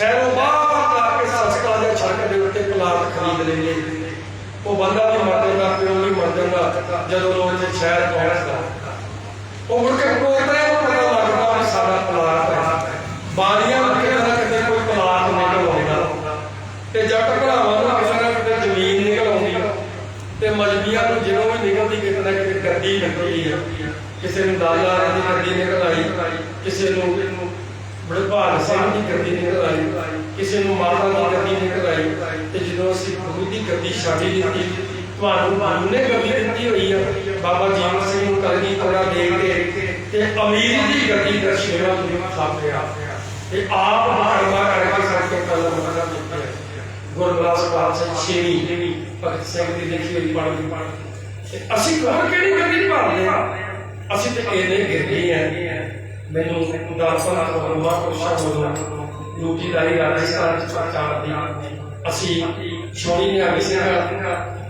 ਸ਼ਹਿਰੋਂ ਬਾਹਰ ਜਾ ਕੇ ਸਸਤਾ ਦੇ ਛੱਕ ਦੇ ਉੱਤੇ ਪਲਾਟ ਖਰੀਦ ਲੈਂਦੇ ਉਹ ਬੰਦਾ ਵੀ ਮਰ ਜਾਂਦਾ, ਪਿਓ ਵੀ ਮਰ ਜਾਂਦਾ, ਜਦੋਂ ਲੋਕ ਤੇ ਸ਼ਹਿਰ ਪਹੁੰਚਦਾ। ਉਹ ਮੁੜ ਕੇ ਕੋਤਰੇ ਨੂੰ ਪਤਾ ਲੱਗਦਾ ਵੀ ਸਾਡਾ ਪਲਾਟ ਹੈ। ਬਾਰੀਆਂ ਉੱਤੇ ਦਾ ਕਿਤੇ ਕੋਈ ਪਲਾਟ ਨਿਕਲ ਆਉਂਦਾ। ਤੇ ਜੱਟ ਭਰਾਵਾਂ ਨੂੰ ਕਿਸੇ ਨਾ ਕਿਤੇ ਜ਼ਮੀਨ ਨਿਕਲ ਆਉਂਦੀ। ਤੇ ਮਜਬੀਆਂ ਨੂੰ ਜਦੋਂ ਵੀ ਨਿਕਲਦੀ, ਕਿਤੇ ਨਾ ਕਿਤੇ ਗੱਡੀ ਨਿਕਲਦੀ ਹੈ। ਕਿਸੇ ਨੂੰ ਦਾਦਾ ਦੀ ਗੱਡੀ ਨਿਕਲ ਆਈ, ਕਿਸੇ ਨੂੰ ਬੜਭਾਗ ਸਿੰਘ ਦੀ ਗੱਡੀ ਨਿਕਲ ਆਈ ਕਿਸੇ ਨੂੰ ਮਾਤਾ ਦੀ ਗੱਡੀ ਨਿਕਲ ਆਈ। ਤੇ ਜਦੋਂ ਅਸੀਂ ਗੁਰੂ ਦੀ ਗੱਡੀ ਛਾੜੀ ਦਿੱਤੀ, ਤੁਹਾਨੂੰ ਗੁਰੂ ਨੇ ਗੱਡੀ ਦਿੱਤੀ ਹੋਈ ਆ। ਬਾਬਾ ਜੀਵਨ ਸਿੰਘ ਨੂੰ ਕਲਗੀ ਤੋੜਾ ਦੇ ਕੇ ਤੇ ਅਮੀਰ ਦੀ ਗੱਡੀ ਦਾ ਸ਼ੇਰਾ ਨੂੰ ਥਾਪਿਆ ਤੇ ਆਪ ਕਰਵਾ ਕਰਕੇ ਸਾਡੇ ਕੋਲ ਮਤਲਬ ਦਿੱਤੀ ਹੈ ਗੁਰਦਾਸ ਪਾਤਸ਼ਾਹ ਛੇਵੀਂ ਭਗਤ ਸਿੰਘ ਦੀ ਲਿਖੀ ਹੋਈ ਪੜ੍ਹਦੀ ਤੇ ਅਸੀਂ ਕਹਾਂ ਕਿਹੜੀ ਗੱਡੀ ਭਾਲਦੇ ਆ? ਅਸੀਂ ਤੇ ਇਹਨੇ ਗਿਰਦੇ ਆ। ਮੈਨੂੰ ਦਾਸਨ ਬਰਮਾ ਕੋਸ਼ਾ ਵੱਲੋਂ ਡਿਊਟੀ ਦਾ ਹੀ ਰਾਜਸਥਾਨ ਚ ਪ੍ਰਚਾਰ ਦੀ ਅਸੀਂ ਛੋੜੀ ਨੇ ਆਗੀ ਸਿੰਘ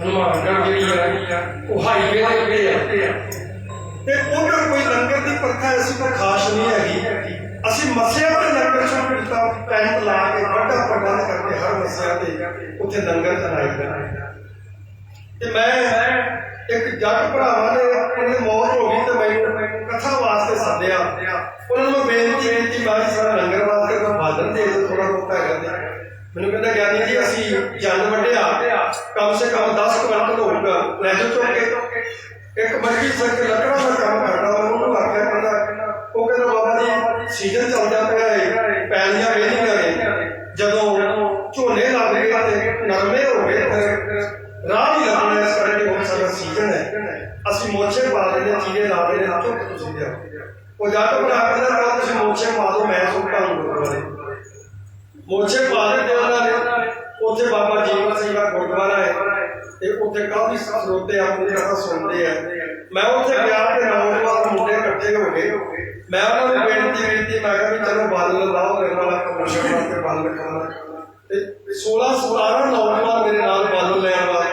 ਹਨੂਮਾਨਗੜ੍ਹ ਜਿਹੜੀ ਆ ਉਹ ਹਾਈਵੇ ਦੇ ਉੱਤੇ ਆ। ਤੇ ਉਹਨਾਂ ਕੋਈ ਲੰਗਰ ਦੀ ਪ੍ਰਥਾ ਅਸੀਂ ਕੋਈ ਖਾਸ ਨਹੀਂ ਹੈਗੀ। ਅਸੀਂ ਮਸਿਆ ਤੇ ਲੰਗਰ ਸ਼ੁਰੂ ਟੈਂਟ ਲਾ ਕੇ ਵੱਡਾ ਪ੍ਰਬੰਧ ਕਰਕੇ ਹਰ ਮਸਿਆ ਤੇ ਉੱਥੇ ਲੰਗਰ ਚਲਾਈਦਾ ਤੇ ਮੈਂ ਇੱਕ ਜੱਟ ਭਰਾਵਾਂ ਨੇ ਉਹਦੀ ਮੌਤ ਹੋ ਗਈ ਤੇ ਮੈਨੂੰ ਕਥਾ ਵਾਸਤੇ ਸੱਦਿਆ। ਉਹਨਾਂ ਨੂੰ ਮੈਂ ਬੇਨਤੀ ਕੀਤੀ ਸਾਰਾ ਲੰਗਰ ਵਾਸਤੇ ਕੋਈ ਬਾਦਲ ਦੇ ਦਿਓ ਥੋੜਾ ਬਹੁਤਾ ਕਰਦੇ ਮੈਨੂੰ ਕਹਿੰਦਾ, ਗਿਆਨੀ ਜੀ, ਅਸੀਂ ਜਨ ਵੱਡਿਆ ਕਮ ਸੇ ਕਮ 10 ਕੁਇੰਟਲ ਲੋਕ ਲੈ ਜਾਓ ਚੁੱਕ ਕੇ ਇੱਕ ਮੱਕੀ ਸੱਕ ਲੱਕੜਾਂ ਦਾ ਕੰਮ ਕਰਦਾ, ਉਹਨੂੰ ਆਖਿਆ, ਕਹਿੰਦਾ, ਉਹ ਕਹਿੰਦਾ, ਬਾਬਾ ਜੀ, ਸੀਜ਼ਨ ਚੱਲਦਾ ਉਹ ਜੱਟ ਭਰਾ ਕਹਿੰਦਾ ਕੱਲ ਤੁਸੀਂ ਮੋਛੇ ਪਾ ਦਿਓ, ਮੈਂ ਸੁੱਟਾਂ ਗੁਰਦੁਆਰੇ ਮੋਛੇ ਪਾ ਦਿੱਤੇ ਉਹਨਾਂ ਨੇ ਉੱਥੇ ਬਾਬਾ ਜੀਵਨ ਸਿੰਘ ਦਾ ਗੁਰਦੁਆਰਾ ਹੈ ਤੇ ਉੱਥੇ ਕਾਫੀ ਸਰੋਤੇ ਆਪਣੀ ਕਥਾ ਸੁਣਦੇ ਆ। ਮੈਂ ਉੱਥੇ ਗਿਆ ਤੇ ਨੌਜਵਾਨ ਮੁੰਡੇ ਇਕੱਠੇ ਹੋ ਗਏ। ਮੈਂ ਉਹਨਾਂ ਨੂੰ ਬੇਨਤੀ ਕੀਤੀ, ਮੈਂ ਕਿਹਾ ਵੀ ਚਲੋ ਬਾਦਲ ਲਾਓ, ਮੇਰੇ ਨਾਲ ਕਮਿਸ਼ਨ ਵਾਸਤੇ ਬਾਦਲ ਰੱਖਣਾ ਤੇ 16 17 ਨੌਜਵਾਨ ਮੇਰੇ ਨਾਲ ਬਾਦਲ ਲੈਣ ਵਾਸਤੇ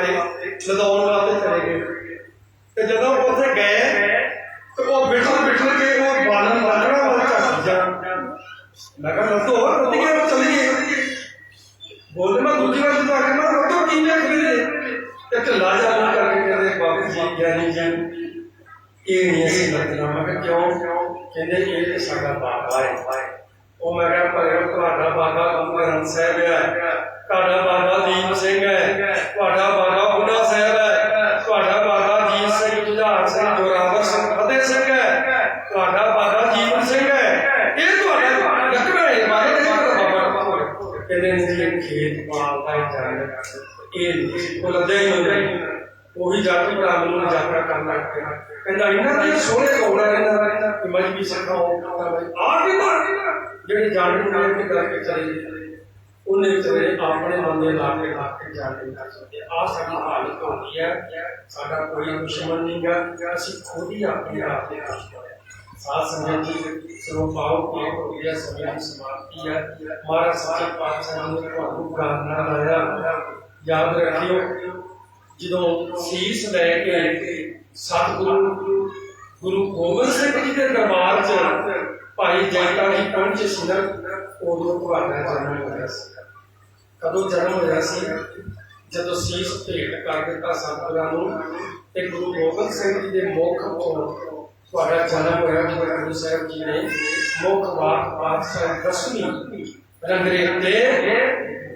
ਖਰੀਦੇ ਤੇ ਢਿੱਲਾ ਜਾ ਮੂੰਹ ਕਰਕੇ ਕਹਿੰਦੇ ਬਾਬੂ ਜੀ ਗਿਆਨੀ ਜੀ ਇਹ ਨਹੀਂ ਅਸੀਂ ਲੱਗਣਾ ਮੈਂ ਕਿਹਾ ਕਿਉਂ ਕਹਿੰਦੇ ਇਹ ਤੇ ਸਾਡਾ ਬਾਬਾ ਹੈ ਉਹ ਮੈਂ ਕਿਹਾ ਪਰ ਤੁਹਾਡਾ ਬਾਬਾ ਗੁਰੂ ਗ੍ਰੰਥ ਸਾਹਿਬ ਹੈ ਤੁਹਾਡਾ ਬਾਬਾ ਦੀਪ ਸਿੰਘ ਹੈ ਤੁਹਾਡਾ ਬਾਬਾ ਬੁੱਢਾ ਸਾਹਿਬ ਹੈ ਤੁਹਾਡਾ ਬਾਬਾ ਜੀਤ ਸਿੰਘ ਜੁਝਾਰ ਸਿੰਘ ਜੋਰਾਵਰ ਸਿੰਘ ਫਤਿਹ ਸਿੰਘ ਹੈ ਤੁਹਾਡਾ ਬਾਬਾ ਜੀਵਨ ਸਿੰਘ ਹੈ ਇਹ ਤੁਹਾਡਾ ਲੱਗਣਾ ਹੈ ਬਾਬਾ ਜੀ ਦਾ ਬਾਬਾ ਕਹਿੰਦੇ ਨੇ ਜੀ ਇਹ ਖੇਤ ਪਾਲਦਾ ਹੈ ਜਾਨ ਇਹ ਯਾਤਰਾ ਕਰਨ ਲੱਗ ਪਿਆ ਕਹਿੰਦਾ ਇਹਨਾਂ ਦੇ ਸੋਹਣੇ ਕੋਲ ਰਹਿੰਦਾ ਕਿ ਮਜਬੀ ਸਿਖਾਓ ਕਹਿੰਦਾ ਬਈ ਆ ਕਿਦਾਂ ਜਿਹੜੇ ਜਾਣ ਨੂੰ ਕੇ ਕਰਕੇ ਚਲੇ ਉਹਨੇ ਵਿਚਾਰੇ ਆਪਣੇ ਬੰਦੇ ਲਾ ਕੇ ਲਾ ਕੇ ਜਾ ਕੇ ਕਰ ਸਕਦੇ ਆ ਸਾਡੀ ਹਾਲਤ ਹੁੰਦੀ ਹੈ ਸਾਡਾ ਕੋਈ ਦੁਸ਼ਮਣ ਨਹੀਂ ਗਾ। ਅਸੀਂ ਖੁਦ ਹੀ ਆਪਣੇ ਆਪ ਦੇ ਦੁਸ਼ਮਣ ਸਾਧ ਸੰਗਤ ਜੀ, ਸਰੋ ਪਾਓ ਕਿ ਹੋ ਸਮੇਂ ਦੀ ਸਮਾਪਤੀ ਹੈ ਮਹਾਰਾਜ ਸੱਚੇ ਪਾਤਸ਼ਾਹ ਨੇ ਤੁਹਾਨੂੰ ਗਾਣਾ ਲਾਇਆ ਯਾਦ ਰੱਖਿਓ। ਜਦੋਂ ਸੀਸ ਲੈ ਕੇ ਸਤਿਗੁਰੂ, ਗੁਰੂ ਗੋਬਿੰਦ ਸਿੰਘ ਜੀ ਦੇ ਦਰਬਾਰ 'ਚ ਭਾਈ ਜੈਤਾ ਜੀ ਪਹੁੰਚੇ ਸੀ ਉਦੋਂ ਤੁਹਾਡਾ ਜਨਮ ਹੋਇਆ ਸੀ। ਕਦੋਂ ਜਨਮ ਹੋਇਆ ਸੀ? ਜਦੋਂ ਸੀਸ ਭੇਟ ਕਰ ਦਿੱਤਾ ਸਤਿਗੁਰਾਂ ਨੂੰ ਤੇ ਗੁਰੂ ਗੋਬਿੰਦ ਸਿੰਘ ਜੀ ਦੇ ਮੁਖ ਤੋਂ ਤੁਹਾਡਾ ਜਨਮ ਹੋਇਆ। ਜਦੋਂ ਗੁਰੂ ਸਾਹਿਬ ਜੀ ਨੇ ਮੁਖ ਬਾਤ ਪਾਤਸ਼ਾਹ ਦਸਵੀਂ ਰੰਗਰੇਟੇ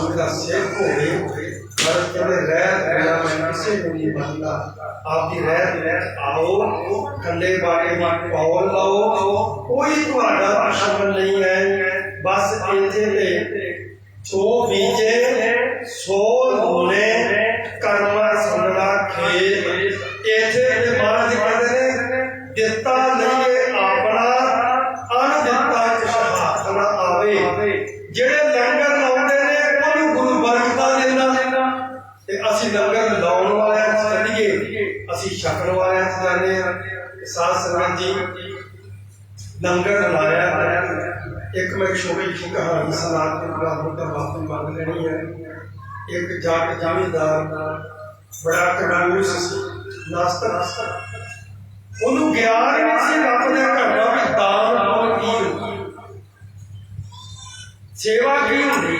ਡਿੱਗ ਪਏ ਭਾਵੇਂ ਭਾਵੇਂ ਦਾ ਪੁੱਤਰ ਹੋਵੇ ਤੇ ਭਾਵੇਂ ਗੁਰੂ ਦਾ ਸਿੱਖ ਹੋਵੇ ਪਰ ਕਹਿੰਦੇ ਰਹਿਤ ਬਿਨਾ ਮੈਂ ਕਿਸੇ ਨੂੰ ਨਹੀਂ ਮੰਨਦਾ ਆਪਦੀ ਰਹਿਤ ਵਿੱਚ ਆਓ ਠੰਡੇ ਬਾਟੇ ਦੀ ਪੌਲ ਲਾਓ ਸੰਗਤ ਜੀ, ਲੰਗਰ ਲਾਇਆ ਇੱਕ ਮੈਂ ਛੋਟੀ ਜਿਹੀ ਕਹਾਣੀ ਸੁਣਾ ਕੇ ਬਰਾਬਰ ਦਾ ਮਾਫੀ ਮੰਗ ਲੈਣੀ ਹੈ। ਇੱਕ ਜੱਟ ਜ਼ਿਮੀਂਦਾਰ ਬੜਾ ਕੰਜੂਸ ਸੀ। ਨਾਸਤਕ ਉਹਨੂੰ ਗਿਆਨ ਨਹੀਂ ਸੀ, ਰੱਬ ਦੇ ਘਰ ਵੀ ਦਾਨ ਪੁੰਨ ਕੀ ਹੁੰਦਾ ਸੇਵਾ ਕੀ ਹੁੰਦੀ?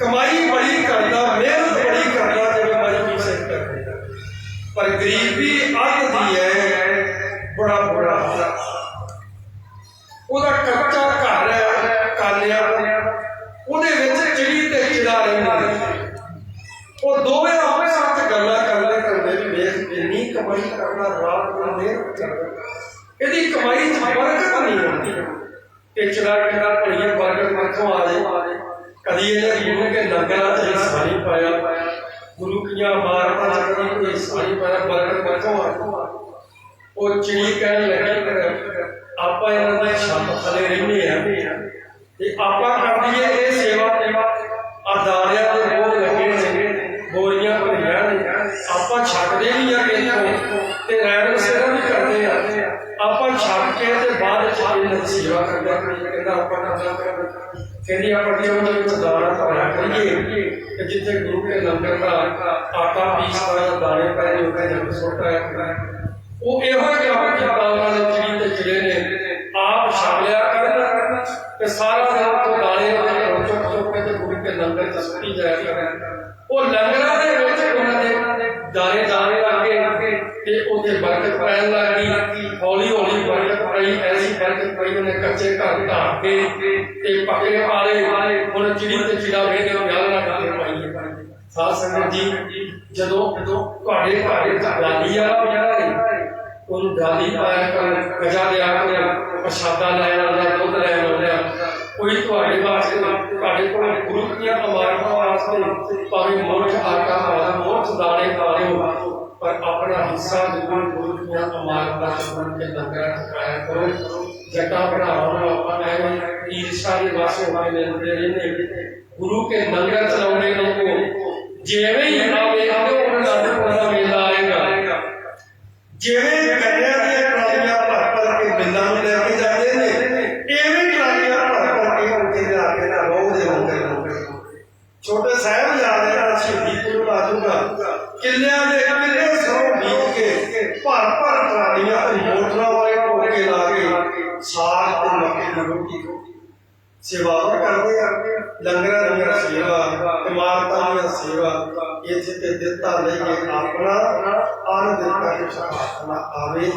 ਕਮਾਈ ਬੜੀ ਕਰਦਾ, ਮਿਹਨਤ ਬੜੀ ਕਰਦਾ, ਤੇ ਕਮਾਈ ਵੀ ਸਿੱਖ ਕਰਦਾ ਪਰ ਗਰੀਬੀ ਅੱਧ ਦੀ ਹੈ। ਬੜਾ ਬੁਰਾ ਹਾਲ ਉਹਦਾ ਕੱਚਾ ਘਰ ਹੈ ਕਾਲਿਆ ਉਹਦੇ ਵਿੱਚ ਚਿੜੀ ਤੇ ਚਿੜਾ ਰਹਿੰਦੇ ਉਹ ਦੋਵੇਂ ਆਪਣੇ ਸਾਥ ਗੱਲਾਂ ਕਰਦੇ ਕਰਦੇ ਵੀ ਵੇਖ, ਇੰਨੀ ਕਮਾਈ ਕਰਨਾ, ਰਾਤ ਨੂੰ ਮਿਹਨਤ ਕਰਦਾ ਇਹਦੀ ਕਮਾਈ 'ਚ ਬਰਕਤ ਨਹੀਂ ਹੁੰਦੀ। ਇਹ ਚਿੜਾ ਕਿਹੜਾ ਭਣੀਏ ਬਰਕਤ ਮੱਥੋਂ ਆ ਜਾਏ। ਕਦੀ ਇਹਨੇ ਗੁਰੂ ਕੇ ਲੰਗਰਾਂ 'ਚ ਹਿੱਸਾ ਨਹੀਂ ਪਾਇਆ। ਗੁਰੂ ਕੀਆਂ ਮਾਰਤਾਂ 'ਚ ਕਦੀ ਕੋਈ ਹਿੱਸਾ ਬਰਕਤ ਮੱਥੋਂ ਉਹ ਚਿੜੀ ਕਹਿਣ ਲੱਗੀ ਆਪਾਂ ਇਹਨਾਂ ਦੇ ਛੱਤ ਥੱਲੇ ਰਹਿੰਦੇ ਆ ਤੇ ਆਪਾਂ ਕਰਦੀਏ ਇਹ ਸੇਵਾ ਆ ਦਾਰਿਆਂ ਦੇ ਬੋਲ ਲੱਗੇ ਨੇ, ਬੋਰੀਆਂ ਭਰੀਆਂ ਨੇ। ਆਪਾਂ ਛੱਡਦੇ ਵੀ ਆ ਇੱਥੋਂ ਤੇ ਰਹਿਣ ਸੇਵਾ ਵੀ ਕਰਦੇ ਆ ਆਪਾਂ ਛੱਡ ਕੇ ਤੇ ਬਾਅਦ ਚ ਇਹਨਾਂ ਦੀ ਸੇਵਾ ਕਰਦੇ ਆ ਕਹਿੰਦਾ ਆਪਾਂ ਨਾ ਕਹਿੰਦੀ ਆਪਾਂ ਦੀ ਉਹਨਾਂ ਵਿੱਚ ਦਾਣਾ ਭਰਿਆ ਕਰੀਏ। ਕਿ ਜਿੱਥੇ ਗੁਰੂ ਕੇ ਲੰਗਰ ਦਾ ਆਟਾ ਪੀਸਦਾ ਜਾਂ ਦਾਣੇ ਪਏ ਨੇ, ਉੱਥੇ ਜਦ ਸੁੱਟਦਾ ਉਹ ਇਹੋ ਜਿਹਾ ਜ਼ਿਆਦਾ ਦੇ ਚੀਜ਼ ਤੇ ਚਿੜੇ ਨੇ, ਆਪ ਛਾਲਿਆ ਕਰਨ ਤੇ ਸਾਰਾ ਦਿਨ ਤੋਂ ਦਾਣੇ ਆਪਣੇ ਚੁੱਕ ਚੁੱਕ ਕੇ ਤੇ ਗੁਰੂ ਕੇ ਲੰਗਰ ਚ ਸੁੱਟੀ ਜਾਇਆ ਕਰਨ ਉਹ ਲੰਗਰਾਂ ਦੇ ਵਿੱਚ ਉਹਨਾਂ ਦੇ ਦਾਣੇ ਦਾਣੇ ਲੱਗੇ ਤੇ ਉੱਥੇ ਬਰਕਤ ਪੈਣ ਲੱਗੀ ਹੌਲੀ ਹੌਲੀ ਬਰਕਤ ਪਈ ਐਸੀ ਬਰਕਤ ਪਈ ਉਹਨੇ ਕੱਚੇ ਘਰ ਢਾਹ ਕੇ ਤੇ ਪੱਕੇ ਵਾਲੇ ਹੁਣ ਚਿੜੀ ਤੇ ਚਿੜਾ ਵੇਦੇ ਗੱਲ ਨਾ ਗੱਲ ਪਾਈ ਸਾਧ ਸੰਗਤ ਜੀ, ਜਦੋਂ ਤੁਹਾਡੇ ਘਰ ਵਿੱਚ ਆ ਜਿਹੜਾ ਉਹਨੂੰ ਗਾਲੀ ਪਾਇਆ ਕਰ ਗਜਾ ਦਿਆ ਕਰ ਪ੍ਰਸ਼ਾਦਾ ਲੈਣ ਆਉਂਦਾ, ਦੁੱਧ ਲੈਣ ਆਉਂਦਾ। ਕੋਈ ਤੁਹਾਡੇ ਵਾਸਤੇ ਤੁਹਾਡੇ ਕੋਲ ਗੁਰੂ ਦੀਆਂ ਅਮਾਰਤਾਂ ਵਾਸਤੇ ਭਾਵੇਂ ਮੋਠ ਆਟਾ ਪਾਇਆ ਮੋਠ ਦਾਣੇ ਪਾ ਲਿਓ ਪਰ ਆਪਣਾ ਹਿੱਸਾ ਜ਼ਰੂਰ ਗੁਰੂ ਦੀਆਂ ਅਮਾਰਤਾਂ ਚ ਬਣ ਕੇ ਲੰਗਰਾਂ ਚ ਪਾਇਆ ਕਰੋ ਜਟਾ ਬਣਾਉਣ ਨੂੰ ਆਪਾਂ ਐਵੇਂ ਈਰਸ਼ਾ ਦੇ ਵਾਸਤੇ ਹੋਏ ਲੈਂਦੇ ਰਹਿੰਦੇ ਗੁਰੂ ਕੇ ਲੰਗਰ ਚਲਾਉਣੇ ਲੋਕੋ ਜਿਵੇਂ ਹੀ ਆਵੇ ਆਵੇ ਉਹਨਾਂ ਦਾ ਵੇਲਾ ਆਏਗਾ ਜਿਵੇਂ ਕੰਨਿਆ ਸੇਵਾ ਕਰਦੇ ਆ, ਲੰਗਰਾਂ ਦੀਆਂ ਸੇਵਾ, ਇਮਾਰਤਾਂ ਦੀਆਂ ਸੇਵਾ, ਇੱਥੇ ਤੇ ਦਿੱਤਾ ਲਈਏ ਆਪਣਾ ਆਨ ਦਿੱਤਾ ਕਿ ਹੱਥ ਆਵੇ।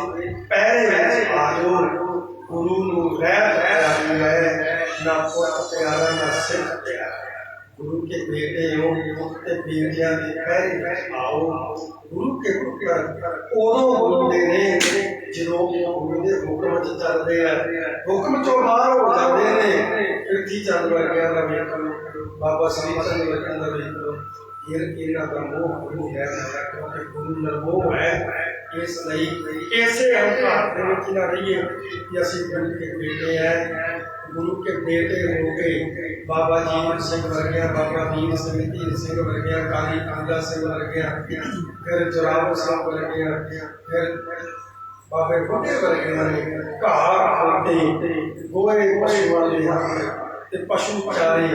ਪਹਿਰੇ ਵਿੱਚ ਆਇਓ ਗੁਰੂ ਨੂੰ ਰਹਿ ਪਿਆਰੀ ਨਾ ਪੁੱਤ ਪਿਆਰਾ, ਨਾ ਸਿੱਖ ਪਿਆਰਾ। ਗੁਰੂ ਕੇ ਬੇਟੇ ਹੋ ਤੇ ਬੇਟਿਆਂ ਦੇ ਪਹਿਰੇ ਵਿੱਚ ਆਓ ਗੁਰੂ ਕੇ ਪੁੱਤਰ ਉਦੋਂ ਬੋਲਦੇ ਨੇ ਜਦੋਂ ਗੁਰੂ ਦੇ ਹੁਕਮ ਚ ਚੱਲਦੇ ਆ ਹੁਕਮ ਚੋਂ ਬਾਹਰ ਹੋ ਜਾਂਦੇ ਨੇ ਪ੍ਰਿਥੀ ਚੰਦ ਵਰਗਿਆਂ ਦਾ ਵੇਖੋ ਬਾਬਾ ਸ੍ਰੀ ਚੰਦ ਵਰਗਿਆਂ ਦਾ ਵੇਖੋ ਇਹ ਇਹਨਾਂ ਦਾ ਮੋਹ ਗੁਰੂ ਹੈ ਕਿਉਂਕਿ ਗੁਰੂ ਨਰਮੋਹ ਹੈ ਇਸ ਲਈ ਇਸੇ ਹੰਕਾਰ ਦੇ ਵਿੱਚ ਨਾ ਰਹੀਏ ਕਿ ਅਸੀਂ ਗੁਰੂ ਕੇ ਬੇਟੇ ਹੈ ਗੁਰੂ ਕੇ ਬੇਟੇ ਹੋ ਕੇ ਬਾਬਾ ਜੀਵਨ ਸਿੰਘ ਵਰਗਿਆਂ, ਬਾਬਾ ਵੀਰ ਸਿੰਘ, ਧੀਰ ਸਿੰਘ ਵਰਗਿਆਂ, ਕਾਲੀ ਕਾਂਦਾ ਸਿੰਘ ਵਰਗਿਆਂ, ਫਿਰ ਜੁਰਾਵਰ ਸਿੰਘ ਵਰਗਿਆਂ, ਫਿਰ ਬਾਬੇ ਬੁੱਢੇ ਵਰਗਿਆਂ ਨੇ ਘਾਹ ਖੋਤੇ ਗੋਏ ਪਸ਼ੂਆਂ ਦੇ ਹੱਥ ਤੇ ਪਸ਼ੂ ਚਾਰੇ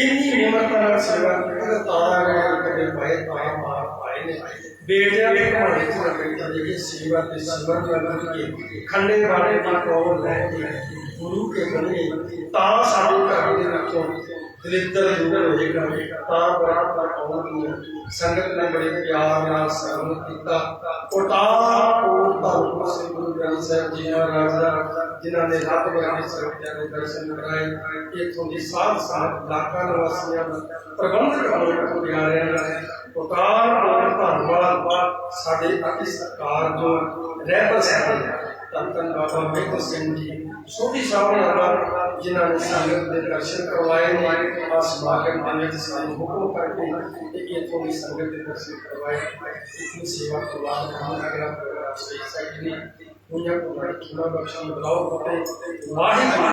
ਇੰਨੀ ਨਿਮਰਤਾ ਨਾਲ ਸੇਵਾ ਕੀਤੀ ਤਾਂ ਅਗਲੇ ਕਦੇ ਪਾਏ ਤਾਂ ਮਾਰ ਪਾਏ ਨੇ। ਬੇਟਿਆਂ ਦੇ ਘਰ ਵਿੱਚ ਰੱਖੀ ਜਿਹੜੀ ਸੇਵਾ ਤੇ ਸਬਰ ਨਾਲ ਕੇ ਖੰਡੇ ਵਾਲੇ ਦੀ ਕੋਲ ਲੈ ਕੇ ਗੁਰੂ ਕੇ ਬਣੇ। ਤਾਂ ਸਾਡੇ ਘਰ ਦੇ ਵਿੱਚੋਂ ਦਲਿੱਦਰ ਦੂਰ ਹੋਏਗਾ ਤਾਂ ਬੜਾ ਪਰ ਆਉਂਦੀ ਸੰਗਤ ਨੇ ਬੜੇ ਪਿਆਰ ਨਾਲ ਸਰਨ ਕੀਤਾ। ਕੋਟਾਰ ਕੋਟ ਧੰਨ ਸ੍ਰੀ ਗੁਰੂ ਗ੍ਰੰਥ ਸਾਹਿਬ ਜੀ ਮਹਾਰਾਜ ਜਿਨ੍ਹਾਂ ਨੇ ਰੱਬ ਦੇ ਸਰਵਿਆਂ ਦੇ ਦਰਸ਼ਨ ਕਰਾਏ। ਇਥੋਂ ਦੀ ਸਾਧ ਸੰਗਤ ਇਲਾਕਾ ਨਿਵਾਸੀਆਂ ਪ੍ਰਬੰਧਕ ਕਮੇਟੀ ਦੇ ਆ ਰਹੇ ਨੇ ਕੋਟਾਰ ਕੋਟ ਧੰਨਵਾਦ ਸਾਡੇ ਅਤੀ ਸਤਿਕਾਰ ਜੋ ਰਹਿਬਰ ਸਾਹਿਬ ਧੰਨ ਧੰਨ ਬਾਬਾ ਮਹਿੰਦਰ ਸਿੰਘ ਜੀ ਛੋਟੀ ਸਾਹਮਣੇ ਅਮਰ ਜਿਨ੍ਹਾਂ ਨੇ ਸੰਗਤ ਦੇ ਦਰਸ਼ਨ ਕਰਵਾਏ ਨੇ ਆ ਸਮਾਗਮ ਦੇ ਵਿੱਚ ਸਾਨੂੰ ਹੁਕਮ ਕਰਕੇ ਤੇ ਇਥੋਂ ਦੀ ਸੰਗਤ ਦੇ ਦਰਸ਼ਨ ਕਰਵਾਏ ਇਤਨੀ ਸੇਵਾ ਤੋਂ ਬਾਅਦ ਹਮ ਅਗਲਾ ਪ੍ਰੋਗਰਾਮ ਸਹੀ ਸਹੀ ਨਹੀਂ ਉਹਨਾਂ ਕੋਲ ਬੜੀ ਖਿਮਾ ਬਖਸ਼ੀ ਬਲਾਓ ਵਾਹਿਗੁਰੂ